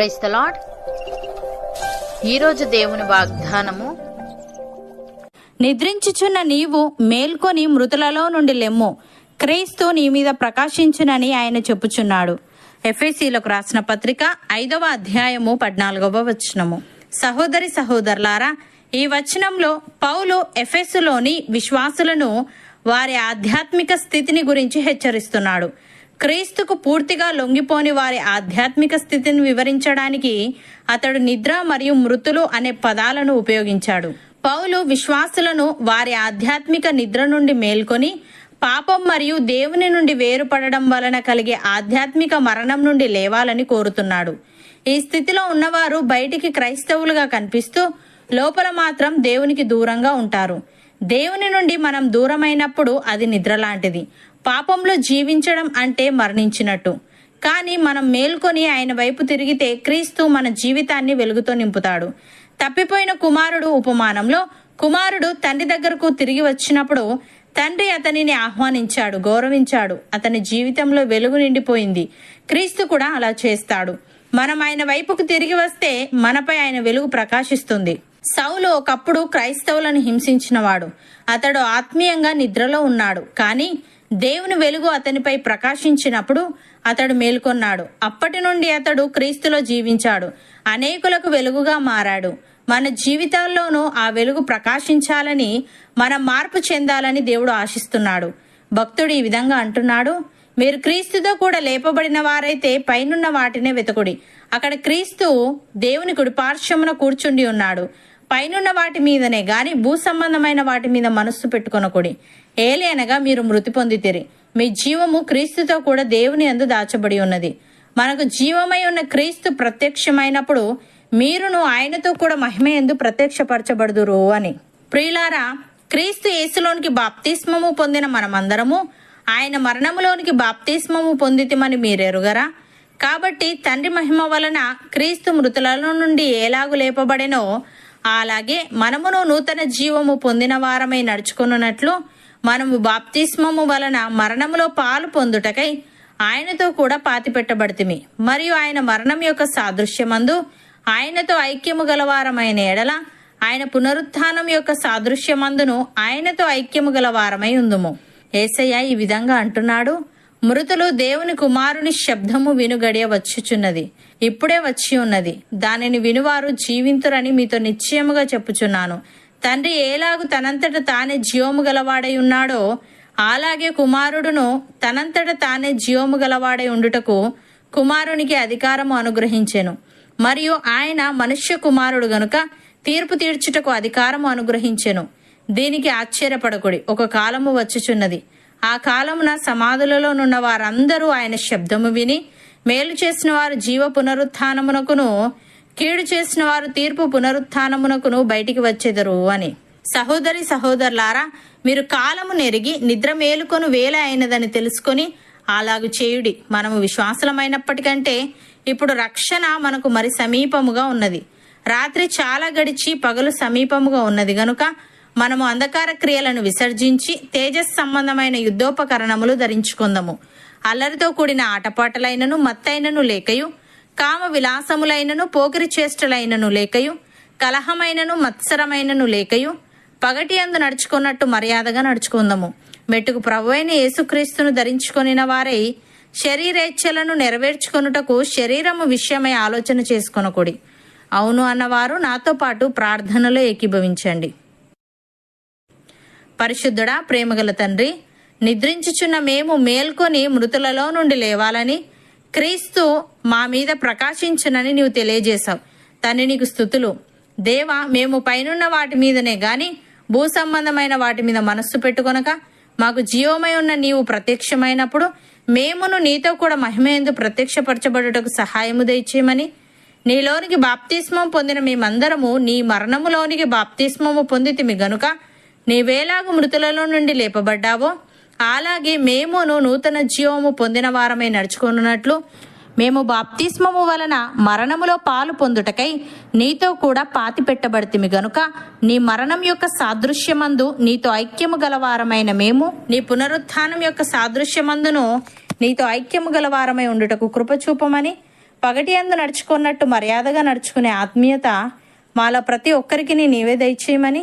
Price the lord ఈరోజు దేవుని వాగ్దానము నిద్రించుచున్న నీవు మేల్కొని మృతులలో నుండి లెమ్ము. క్రీస్తు నీ మీద ప్రకాశించునని ఆయన చెప్పుచున్నాడు. ఎఫ్ఎసీలకు రాసిన పత్రిక ఐదవ అధ్యాయము పద్నాలుగవ వచనము. సహోదరి సహోదరులారా ఈ వచనంలో పౌలు ఎఫెసులోని విశ్వాసులను వారి ఆధ్యాత్మిక స్థితిని గురించి హెచ్చరిస్తున్నాడు. క్రీస్తుకు పూర్తిగా లొంగిపోని వారి ఆధ్యాత్మిక స్థితిని వివరించడానికి అతడు నిద్ర మరియు మృతులు అనే పదాలను ఉపయోగించాడు. పౌలు విశ్వాసులను వారి ఆధ్యాత్మిక నిద్ర నుండి మేల్కొని పాపం మరియు దేవుని నుండి వేరుపడడం వలన కలిగే ఆధ్యాత్మిక మరణం నుండి లేవాలని కోరుతున్నాడు. ఈ స్థితిలో ఉన్నవారు బయటికి క్రైస్తవులుగా కనిపిస్తూ లోపల మాత్రం దేవునికి దూరంగా ఉంటారు. దేవుని నుండి మనం దూరమైనప్పుడు అది నిద్ర లాంటిది. పాపంలో జీవించడం అంటే మరణించినట్టు. కానీ మనం మేల్కొని ఆయన వైపు తిరిగితే క్రీస్తు మన జీవితాన్ని వెలుగుతో నింపుతాడు. తప్పిపోయిన కుమారుడు ఉపమానంలో కుమారుడు తండ్రి దగ్గరకు తిరిగి వచ్చినప్పుడు తండ్రి అతనిని ఆహ్వానించాడు గౌరవించాడు. అతని జీవితంలో వెలుగు నిండిపోయింది. క్రీస్తు కూడా అలా చేస్తాడు. మనం ఆయన వైపుకు తిరిగి వస్తే మనపై ఆయన వెలుగు ప్రకాశిస్తుంది. సౌలు ఒకప్పుడు క్రైస్తవులను హింసించినవాడు. అతడు ఆత్మీయంగా నిద్రలో ఉన్నాడు. కానీ దేవుని వెలుగు అతనిపై ప్రకాశించినప్పుడు అతడు మేల్కొన్నాడు. అప్పటి నుండి అతడు క్రీస్తులో జీవించాడు. అనేకులకు వెలుగుగా మారాడు. మన జీవితాల్లోనూ ఆ వెలుగు ప్రకాశించాలని మనం మార్పు చెందాలని దేవుడు ఆశిస్తున్నాడు. భక్తుడు ఈ విధంగా అంటున్నాడు మీరు క్రీస్తుతో కూడా లేపబడిన వారైతే పైనున్న వాటినే వెతకుడి. అక్కడ క్రీస్తు దేవుని కుడిపార్శ్వమున కూర్చుండి ఉన్నాడు. పైనున్న వాటి మీదనే గాని భూ సంబంధమైన వాటి మీద మనస్సు పెట్టుకొనకుడి. ఏలేనగా అనగా మీరు మృతి పొందితిరి. మీ జీవము క్రీస్తుతో కూడా దేవుని అందు దాచబడి ఉన్నది. మనకు జీవమై ఉన్న క్రీస్తు ప్రత్యక్షమైనప్పుడు మీరును ఆయనతో కూడా మహిమ ఎందు ప్రత్యక్షపరచబడుదురు అని. ప్రియులారా క్రీస్తు యేసులోనికి బాప్తిస్మము పొందిన మనమందరము ఆయన మరణములోనికి బాప్తిస్మము పొందితిమని మీరెరుగరా? కాబట్టి తండ్రి మహిమ వలన క్రీస్తు మృతులలో నుండి ఎలాగు లేపబడినో అలాగే మనమును నూతన జీవము పొందిన వారమై నడుచుకున్నట్లు మనము బాప్తిస్మము వలన మరణములో పాలు పొందుటకై ఆయనతో కూడా పాతిపెట్టబడితిమి. మరియు ఆయన మరణం యొక్క సాదృశ్యమందు ఆయనతో ఐక్యము గలవారమైన ఎడల ఆయన పునరుత్థానం యొక్క సాదృశ్యమందును ఆయనతో ఐక్యము గలవారమై ఉందుము. ఏసయ్య ఈ విధంగా అంటున్నాడు. మృతులు దేవుని కుమారుని శబ్దము వినుగడియ వచ్చుచున్నది. ఇప్పుడే వచ్చి ఉన్నది. దానిని వినువారు జీవింతురని మీతో నిశ్చయముగా చెప్పుచున్నాను. తండ్రి ఏలాగు తనంతట తానే జీవము గలవాడై ఉన్నాడో అలాగే కుమారుడును తనంతట తానే జీవము గలవాడై ఉండుటకు కుమారునికి అధికారము అనుగ్రహించెను. మరియు ఆయన మనుష్య కుమారుడు గనుక తీర్పు తీర్చుటకు అధికారము అనుగ్రహించెను. దీనికి ఆశ్చర్యపడకుడి. ఒక కాలము వచ్చుచున్నది. ఆ కాలమున సమాధులలో నున్న వారందరూ ఆయన శబ్దము విని మేలు చేసిన వారు జీవ పునరుత్నమునకును కీడు చేసిన వారు తీర్పు పునరుత్నమునకును బయటికి వచ్చెదరు అని. సహోదరి సహోదరులారా మీరు కాలము నెరిగి నిద్ర మేలుకొని వేల అయినదని తెలుసుకొని అలాగు చేయుడి. మనము విశ్వాసలమైనప్పటికంటే ఇప్పుడు రక్షణ మనకు మరి సమీపముగా ఉన్నది. రాత్రి చాలా గడిచి పగలు సమీపముగా ఉన్నది గనుక మనము అంధకార క్రియలను విసర్జించి తేజస్ సంబంధమైన యుద్ధోపకరణములు ధరించుకుందాము. అల్లరితో కూడిన ఆటపాటలైనను మత్తైనను లేకయు కామ విలాసములైనను పోకిరి చేష్టలైనను లేకయు కలహమైనను మత్సరమైనను లేకయు పగటి అందు నడుచుకున్నట్టు మర్యాదగా నడుచుకుందాము. మెట్టుకు ప్రభు అయిన యేసుక్రీస్తును ధరించుకొనిన వారై శరీరేచ్ఛలను నెరవేర్చుకొనుటకు శరీరము విషయమై ఆలోచన చేసుకొనకుడి. అవును అన్నవారు నాతో పాటు ప్రార్థనలో ఏకీభవించండి. పరిశుద్ధుడా ప్రేమగల తండ్రి నిద్రించుచున్న మేము మేల్కొని మృతులలో నుండి లేవాలని క్రీస్తు మా మీద ప్రకాశించునని నీవు తెలియజేశావు. తన్ని నీకు స్థుతులు. దేవ మేము పైనున్న వాటి మీదనే గాని భూ సంబంధమైన వాటి మీద మనస్సు పెట్టుకొనక మాకు జీవమై ఉన్న నీవు ప్రత్యక్షమైనప్పుడు మేమును నీతో కూడా మహిమయందు ప్రత్యక్షపరచబడుటకు సహాయము దయచేయమని నీలోనికి బాప్తిస్మం పొందిన మేమందరము నీ మరణములోనికి బాప్తిస్మము పొందితిమి గనుక నీవేలాగు మృతులలో నుండి లేపబడ్డావో అలాగే మేమును నూతన జీవము పొందిన వారమై నడుచుకున్నట్లు మేము బాప్తిస్మము వలన మరణములో పాలు పొందుటకై నీతో కూడా పాతి పెట్టబడితిమి గనుక నీ మరణం యొక్క సాదృశ్యమందు నీతో ఐక్యము గలవారమైన మేము నీ పునరుత్థానం యొక్క సాదృశ్యమందును నీతో ఐక్యము గలవారమై ఉండుటకు కృపచూపమని పగటి అందు నడుచుకున్నట్టు మర్యాదగా నడుచుకునే ఆత్మీయత మాలో ప్రతి ఒక్కరికి నీవే దయచేయమని